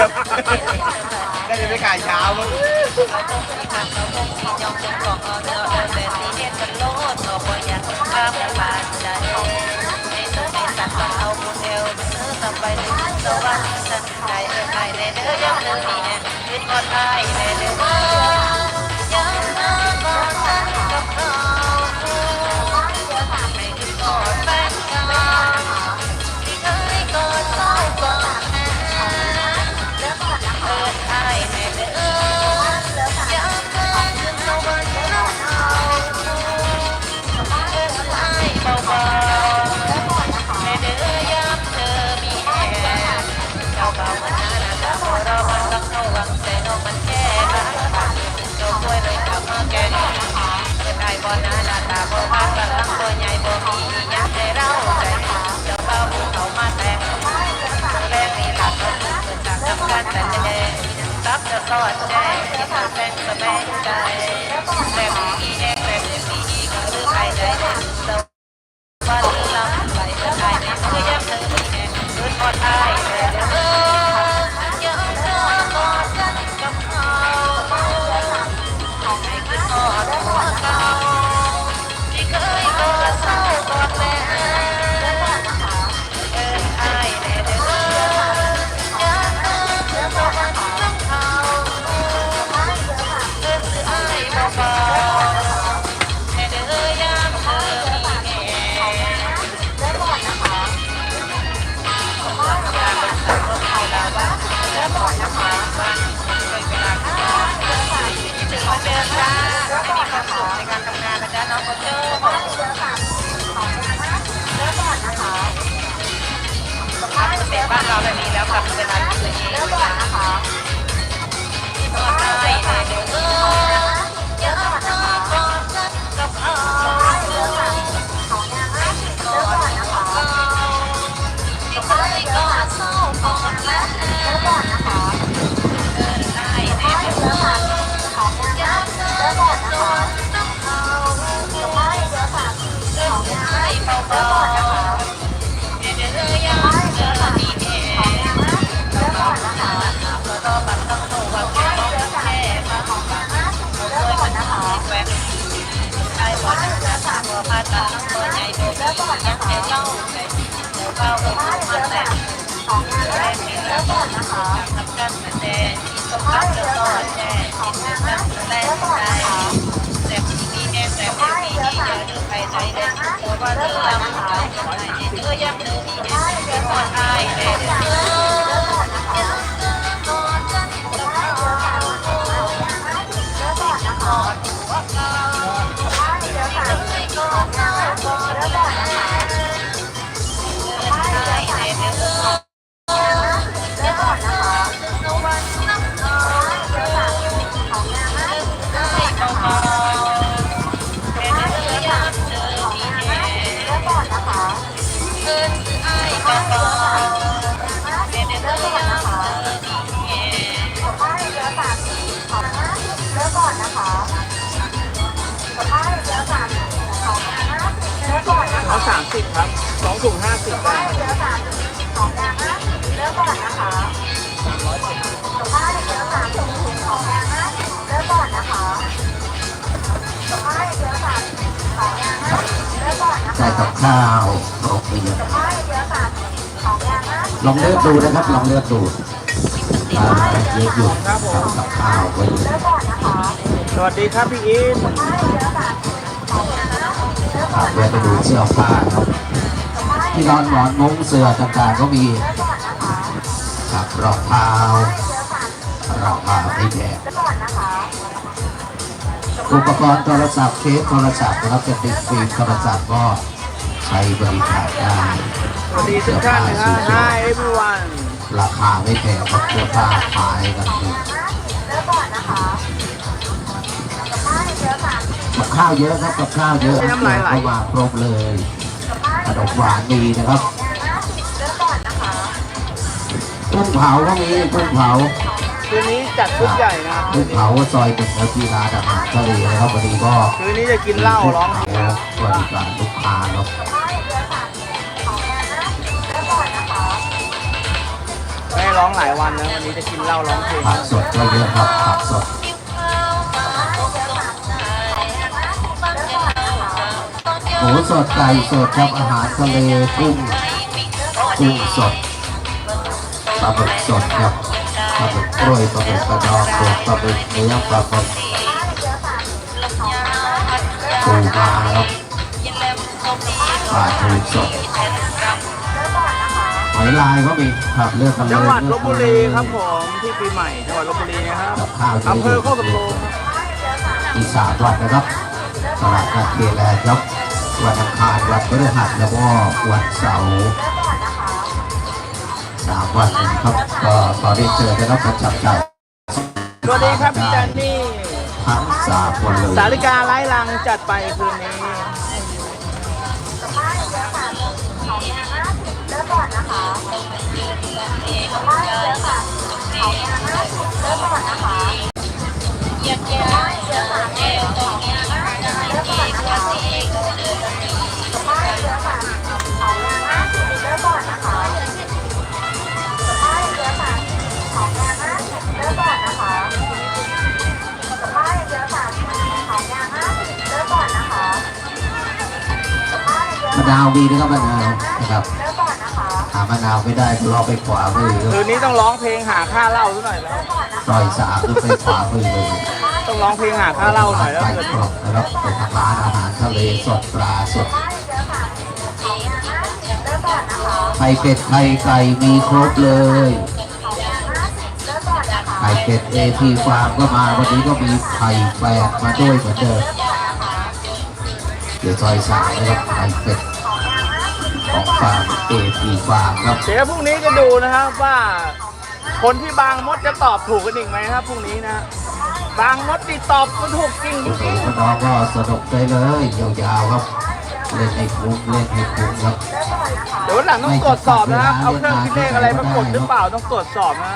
สัตว์มันเอาบุญเอวเนื้งไปในสวรรค์สันใจเอ้ยไปในเด้อยังเด้อนี่แน่ยืนก่อนได้ในเด้อ เกิดได้บ่นานาตาบ่พากันลังบ่ใหญ่บ่มีหยังให้เราใจเจ้าเบาผู้เขามาแต่งแรกนี่หลักก็เกิดจากทำการแต่แดงตับจะสอดแจ้งที่ทำแสงสะแบงใจแต่มีเองแต่มีอีกหรือใครใจเด่นเศร้าวันลำไปจะได้ในมือยังเธอมีแน่คืนอดอาย แบบนี้แล้วกลับเป็นร้านตัวเองนะคะที่นอนได้ในเดี๋ยวเออยังเธอกอดกันกับเขากอดเขาที่เคยกอดเศร้ากอดแล้วเดินได้ในเดี๋ยวเออยังเธอกอดนอนต้องเขาเอิ้นให้เบาๆ นะคะทำกันแต่แดงที่สมรักจะต่อแจ้ที่เป็นนักแสดงใจแต่ที่นี่แน่แต่ไม่มีที่จะดูใครใจเด่นเธอว่าเธอลำใจใจเธอยังเธอมีแน่เธอก่อนอายแต่เธอ ถุงห้าสิบได้ใส่กับข้าวโรตีเลองเลือกดูนะครับ ลองเลือกดูอ่าเยอะอยู่กับกับข้าวก็เยอะสวัสดีครับพี่อินครับเลือกไปดูเสื้อผ้าครับ ที่นอนหมอนมุ้งเสื้อต่างๆก็มีครับรองเท้ารองเท้าไม่แพงอุปกรณ์โทรศัพท์เคสโทรศัพท์นะครับจะติดฟิล์มโทรศัพท์ก็ใช้บริการได้สวัสดีทุกท่านนะครับ Hi everyone ราคาไม่แพงครับเสื้อผ้าขายกันถูกกับข้าวเยอะครับกับข้าวเยอะน้ำลายไหลเข้ามาครบเลย ขนมหวานมีนะครับกุ้งเผาก็มีกุ้งเผาคืนนี้จัดชุดใหญ่นะครับกุ้งเผาซอยเป็นนาทีร้านอาหารทะเลนะครับวันนี้ก็คืนนี้จะกินเหล้าร้องแล้วบริการลูกค้าเนาะไม่ให้ร้องหลายวันนะวันนี้จะกินเหล้าร้องเพลงผักสดก็เยอะครับผักสด หมูสดไก่สดครับอาหารทะเลกุ้งกุ้งสดปลาหมึกสดครับปลาหมึกกล้วยปลาหมึกกระดองสดปลาหมึกเนื้อปลาหมึกปูมาครับปลาทูสดหอยลายก็มีครับเลือกกันเลยจังหวัดลเลือบกบุกันเลรียครับผมที่ปีใหม่จังหวัดลบบุรีนะครับกับข้าวอำเภอโคกสำโรงอีสานวัดนะครับตลาดนัดเคแลนด์ครับ วันอังคารวันพฤหัสแล้วก็วันเสาร์สามวันนะครับก็ขอได้เจอนะครับประจับจ่ายสวัสดีครับพี่แดนนี่ทั้งสามคนเลยสาริกาไร้ลังจัดไปคืนนี้มะนาวมีนะครับมะนาวนะครับหามะนาวไม่ได้ก็รอไปขวามือคคืรับนนี้ต้องร้องเพลงหาค่าเหล้าซะหน่อยแล้วซอยสามคือไปขวามือเลยต้องร้องเพลงหาค่าเหล้าหน่อยแล้วไปคืนกรนี้อบนะครับไปทางร้านอาหารทะเลสดปลาสดไข่เป็ดไข่ไก่มีครบเลยไข่เป็ดเอทีฟาร์มก็มาวันนี้ก็มีไข่แฝดมาด้วยเหมือนเดิมเดี๋ยวซอยสามนะครับไข่เป็ด ของฟาร์มเอทีฟาร์มครับเดี๋ยวพรุ่งนี้จะดูนะครับว่า คนที่บางมดจะตอบถูกกันอีกไหมครับพรุ่งนี้นะบางมดติดตอบกันถูกจริงโอ้โหน้องก็สนุกได้เลยยาวๆครับเล่นให้คุ้มเล่นให้คุ้มครับเดี๋ยววันหลังต้องตรวจสอบนะครับเอาเครื่องคิดเลขอะไรมากดหรือเปล่าต้องตรวจสอบนะ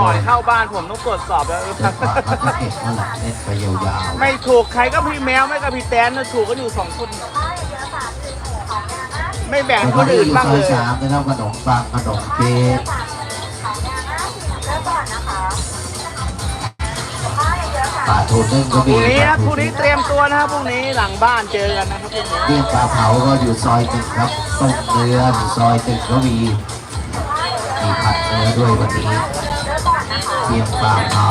ก่อนเข้าบ้านผมต้องตรวจสอบแล้วเล่นกว่าเขาจะเก็บนั่นแหละเล่นไปยาวๆไม่ถูกใครก็พี่แมวไม่ก็พี่แตนนะถูกก็อยู่สองคน ไม่แบ่งแล้วคก็นได้อื่นอยู่บ้างซอเลยยสามนะครับขนมปังขนมเค้กปลาทูนึ่งก็พมีรุ่งนี้ปลานะทูพรุ่งนี้เตรียมตัวนะครับพรุ่งนี้หลังบ้านเจอกันนะครับพรุ่งนี้เมี่ยงปลาเผาก็อยู่ซอยหนึ่งครับต้มเนื้ออยู่ซอยหนึ่งก็มีมีผัดเนื้อด้วยวันนี้เมี่ยงปลาเผา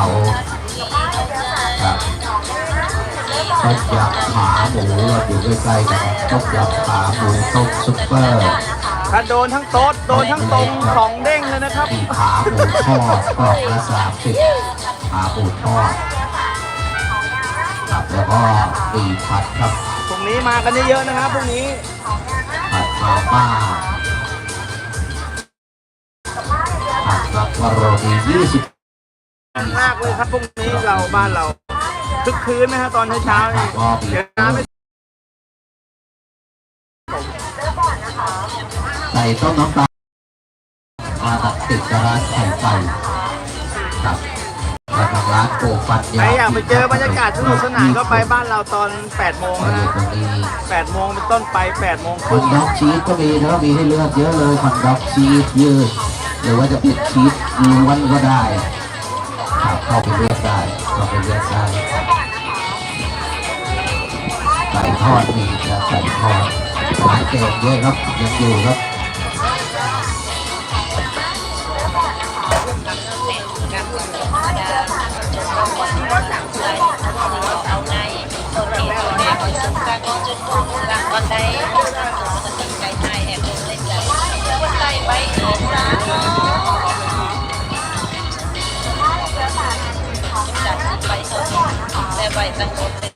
ต้มยำขาหมูก็อยู่ใกล้ๆกันต้มยำขาหมูต้มซุปเปอร์ถ้าโดนทั้งโต๊ดโดนทั้งตรงสองเด้งเลยนะครับมีขาหมูทอดกล่องละสามสิบขาหมูทอดครับแล้วก็มีผัดครับพรุ่งนี้มากันเยอะๆนะครับพรุ่งนี้ผัดมาม่าผัดมักกะโรนียี่สิบมากเลยครับพรุ่งนี้เราบ้านเรา คึกคืนนะฮะตอนเช้าๆนี่เดี๋ยวน้ำไม่ใส่ต้มน้ำปลามาตัดติดกับร้านไข่ไก่ครับแล้วทางร้านโกฟันใครอยากไปเจอบรรยากาศสนุกสนานก็ไปบ้านเราตอน 8 โมงมานะอยู่ฮะตรงนี้8โมงเป็นต้นไป 8 โมงคคอรึ่นงด็อกชีสก็มีนะครับมีให้เลือกเยอะเลยคอนด็อกชีสยืดหรือว่าจะเป็นชีสล้วนก็ได้ครับ เข้าไปเรียกได้เข้าไปเรียกได้ไก่ทอดนี่จะไก่ทอดหลายเกรดเยอะครับยังอยู่ครับ con đây con tay em lên lấy con tay bay ra แต่ใบตังโ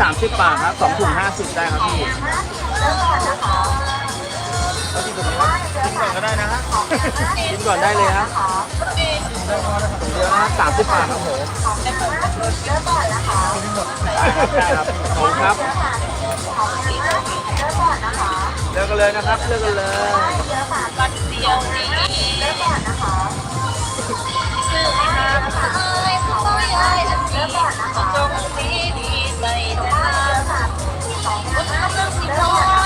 30 บาทครับสองถุง50 ได้ครับพี่แล้วกินกับอะไรกินก่อนก็ได้นะฮะกินก่อนได้เลยฮะถุงเดียวนะสามสิบบาทครับผมได้ครับขอบคุณครับเลือกกันเลยนะครับเลือกกันเลยชื่อไหมครับเอ้ยขอเอ้ยอันนี้จงมีดี ใส่แต่ละคน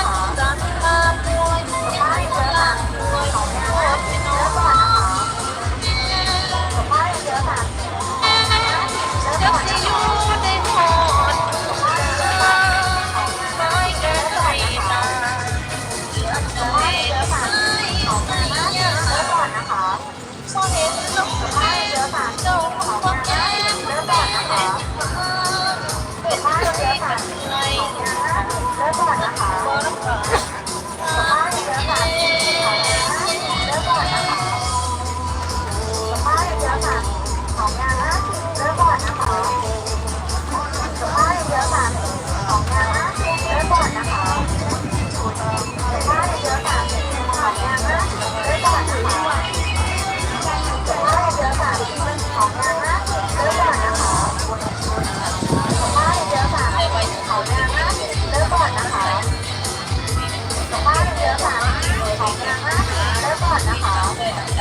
บัต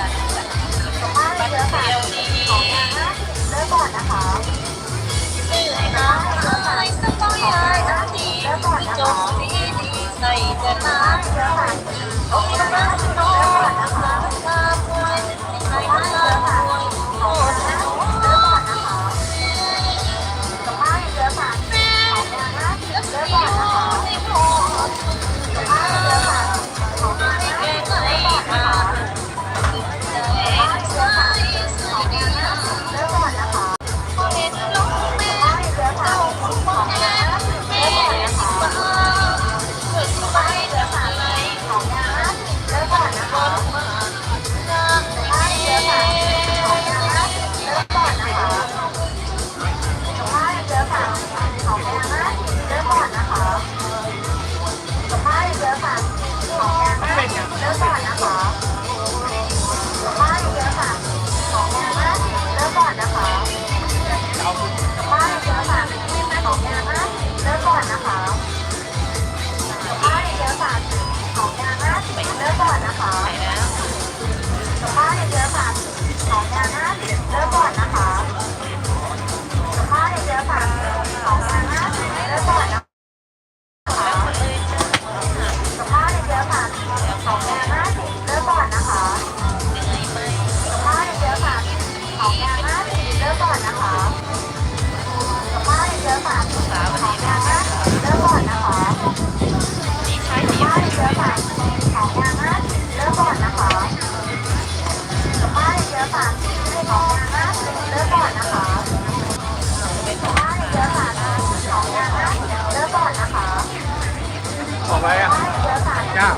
จ้า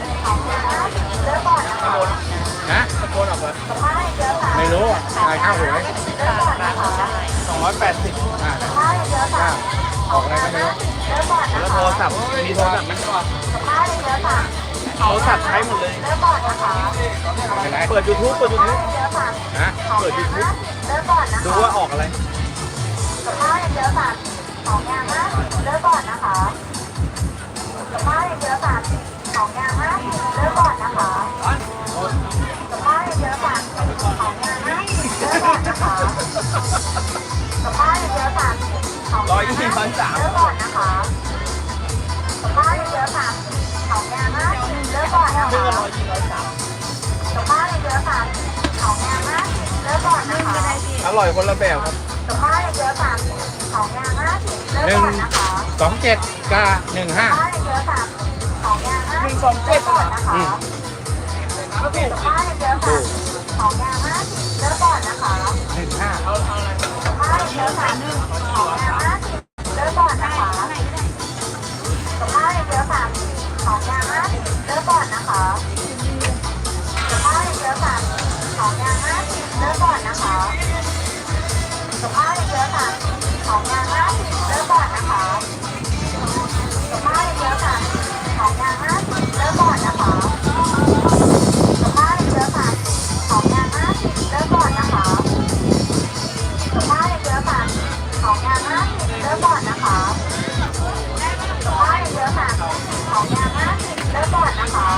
นะตะโกนออกเลยไม่รู้อะขายข้าวหวยสองร้อยแปดสิบอ่าจ้าออกอะไรก็ไม่รู้แล้วโทรศัพท์มีโทรศัพท์ไหมเอาเทาสัพท์ใช้หมดเลย เปิดยูทูบเปิดยูทูบนะเปิดยูทูบดูว่าออกอะไรกัข้าวเยอะค่ะของงางนะเลืกก่อนนะคะกัข้าวเยอะค่ะ ร้อยยี่สิบพันสามก่อนนะคะบ้านเยอะสามสองแง่มากเลิกก่อนนะคะร้อยยี่ร้อยสามบ้านเยอะสามสองแง่มากเลิกก่อนนะคะอร่อยคนละแบบครับบ้านเยอะสามสองแง่มากหนึ่งสองเจ็ดกาหนึ่งห้าหนึ่งสองเจ็ดก่อนนะคะถูกถูกของยาห้าสิบเริ่มก่อนนะคะหนึ่งห้าเอาเอาอะไรห้าเยอะสามหนึ่งของยาห้าก ของยาง50เริ่มก่อนนะคะสุภาพเยอะค่ะ ของยาง50เริ่มก่อนนะคะสุภาพเยอะค่ะ ของยาง50เริ่มก่อนนะคะสุภาพเยอะค่ะ ของยาง50เริ่มก่อนนะคะสุภาพเยอะค่ะ ของยาง50เริ่มก่อนนะคะสุภาพเยอะค่ะ ของยาง50เริ่มก่อนนะคะ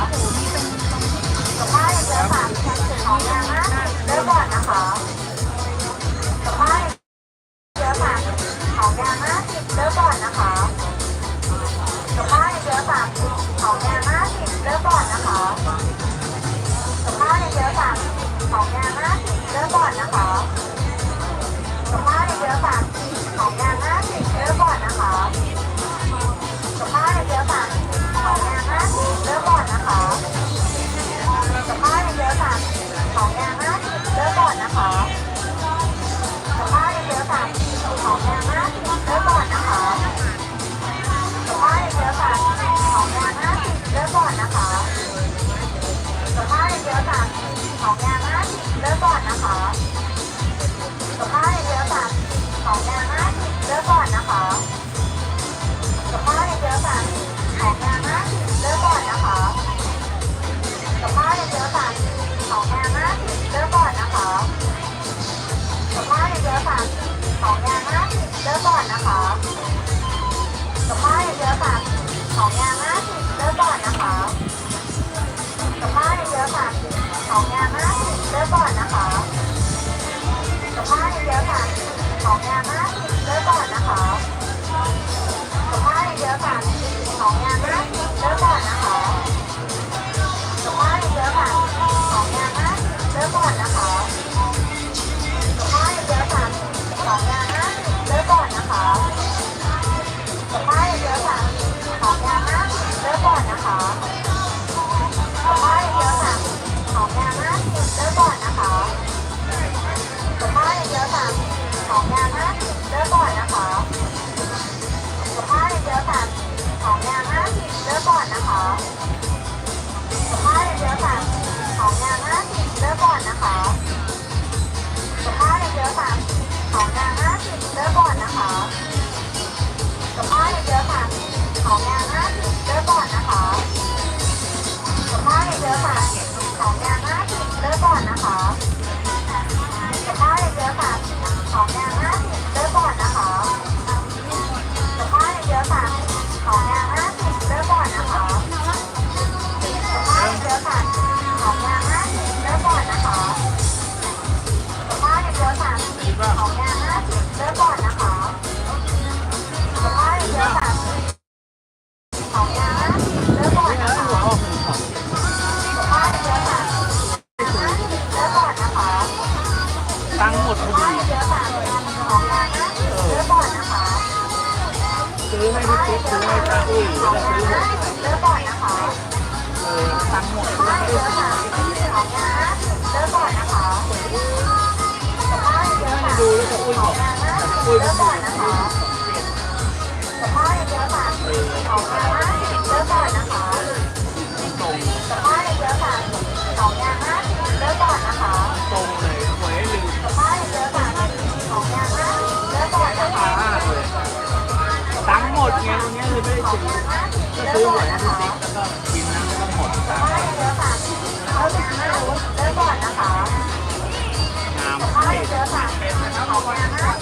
สุภาพเยอะค่ะ สองอย่างนะเริ่มก่อนนะคะ ของยางนะเริ่มก่อนนะคะดอกไม้เยอะค่ะของยางนะเริ่มก่อนนะคะดอกไม้เยอะค่ะของยางนะเริ่มก่อนนะคะดอกไม้เยอะค่ะของยางนะเริ่มก่อนนะคะดอกไม้เยอะค่ะของยางนะเริ่มก่อนนะคะดอกไม้เยอะค่ะ เริ่มก่อนนะคะผมว่าเยอะค่ะสองงานนะเริ่มก่อนนะ ก็กินน้ำไม่ต้องหมดตามเค่ะเขาจะมาด้เลยริ่มก่อนนะคะน้ำ เนื้อค่ะ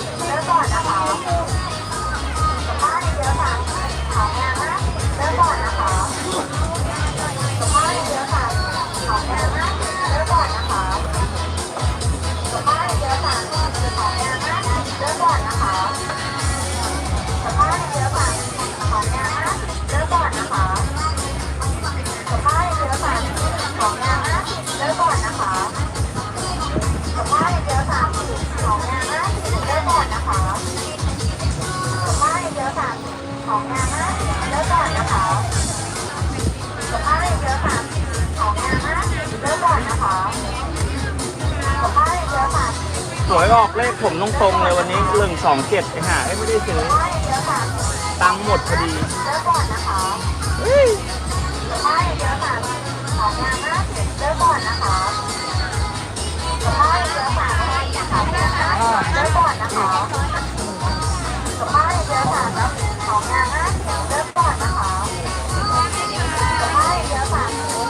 ขผมตรงๆเลยวันนี้เรื่องสองเจ็ดไอ้ห่าเอ้ยไม่ได้ซื้อตังค์หมดพอดีเฮ้ย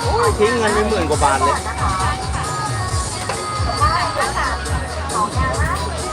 โอ้ยทิ้งเงินไปหมื่นกว่าบาทเลย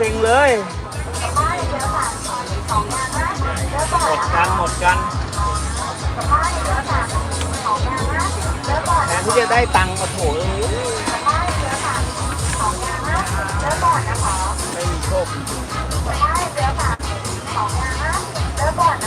ซ็งเลยหมดกันหมดกันแทนที่จะได้ตังค์โอ้โหเอ้ยไม่มีโชคจริงไ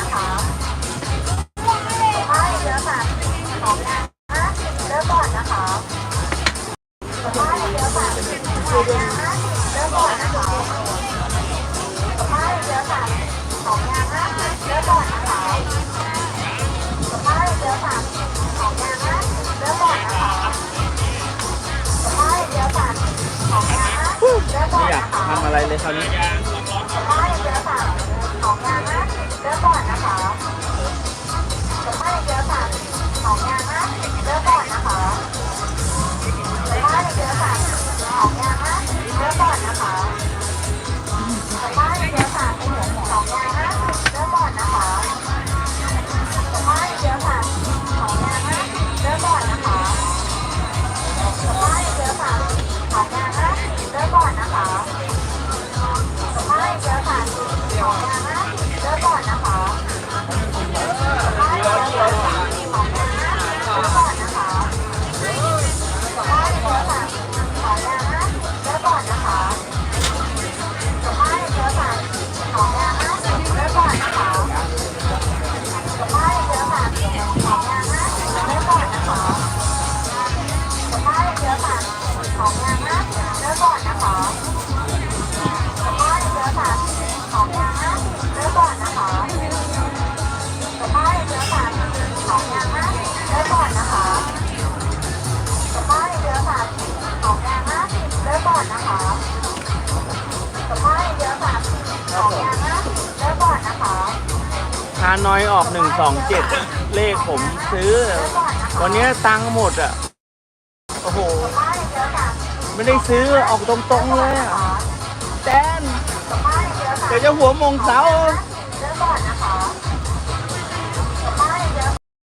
านอยออกหนึ่งสองเจ็ดเลขผมซื้อ วันนี้ตังค์หมดอะ โอ้โห ไม่ได้ซื้อออกตรงๆเลยอะแดนเดี๋ยวจะหัวมงเสา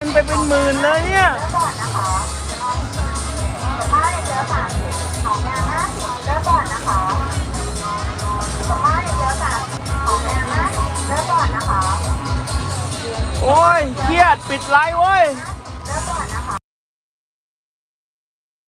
มันไปเป็นหมื่นเลยเนี่ย โอ้ย เครียด ปิดไลน์เว้ย